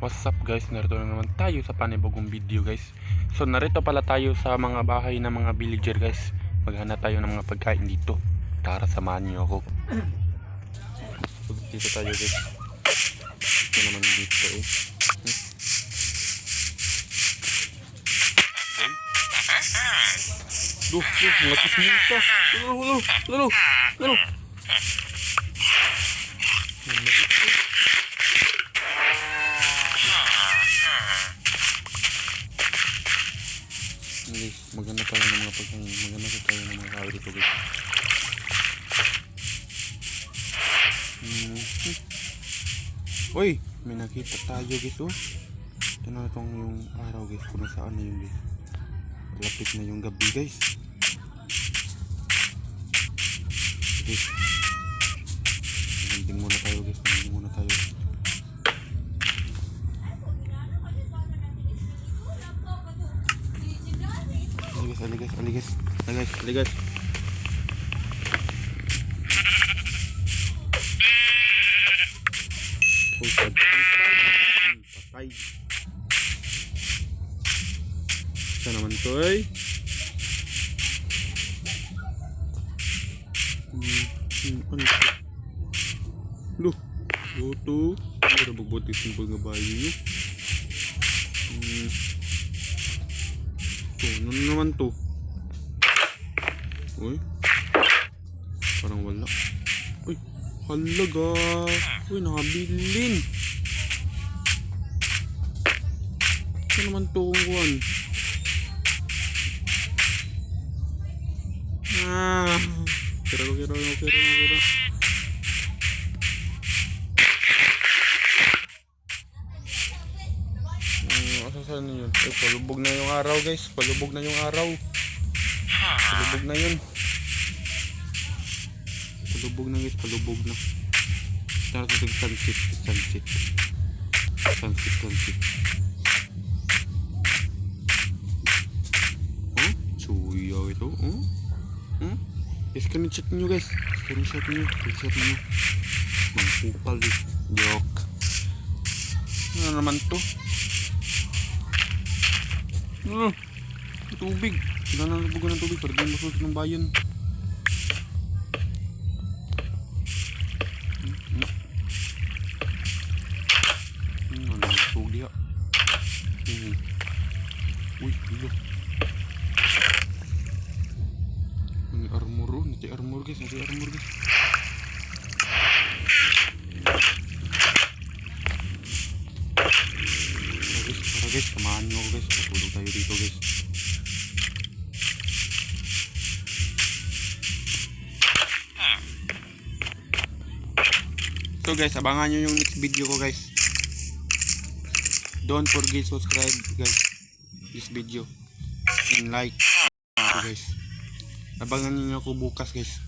What's up guys? Narito na naman tayo sa panibagong video guys. So narito pala tayo sa mga bahay ng mga villager guys. Maghanap tayo ng mga pagkain dito. Tara samahan niyo ako. So, dito tayo guys. Ito naman dito eh. Hmm? Duh, duh, mga kismita. Lalo, lalo, lalo, lalo. Guys, maganda tayo ng mga pagkain. Maganda tayo ng mga kawi dito guys. Hmm. Uy, may nakita tayo guys oh. Ito na itong yung araw guys kung nasaan na yung guys. Lapit na yung gabi guys. Guys. Ali guys. Oh, sad. Hmm, Patay. Isa naman to eh. Loh, luto. Ano magbuti simple nga bayo nyo? Hmm. To, ano na naman to? Uy. Parang wala. Uy, halaga. Uy, nakabilin. Ano naman to kung kuhan? Ah. Kira kira kira ko, kira. Asa saan na yun? Eh, palubog na yung araw guys. Palubog na yung araw. Palubog na yun. Palubog na guys, palubog na. Tara sig sunset, sunset. Sunset, sunset. Huh? Suyaw ito, oh? Hmm? Screenshot nyo guys. Screenshot nyo. Screenshot nyo. Mangkupal eh. Joke. Ano naman to? Ano? Tubig. Sila na nabugan ng tubig para di masulot ng bayan. Hmm, Hmm, ano yung tubig ah? Hmm. Uy, ilo. Ini armor, oh, nanti armor guys, nanti armor guys. Tara guys, samahan nyo ako guys. Matulog tayo dito guys. So guys, abangan nyo yung next video ko guys. Don't forget subscribe guys. This video. And like. Guys. Abangan nyo ako bukas guys.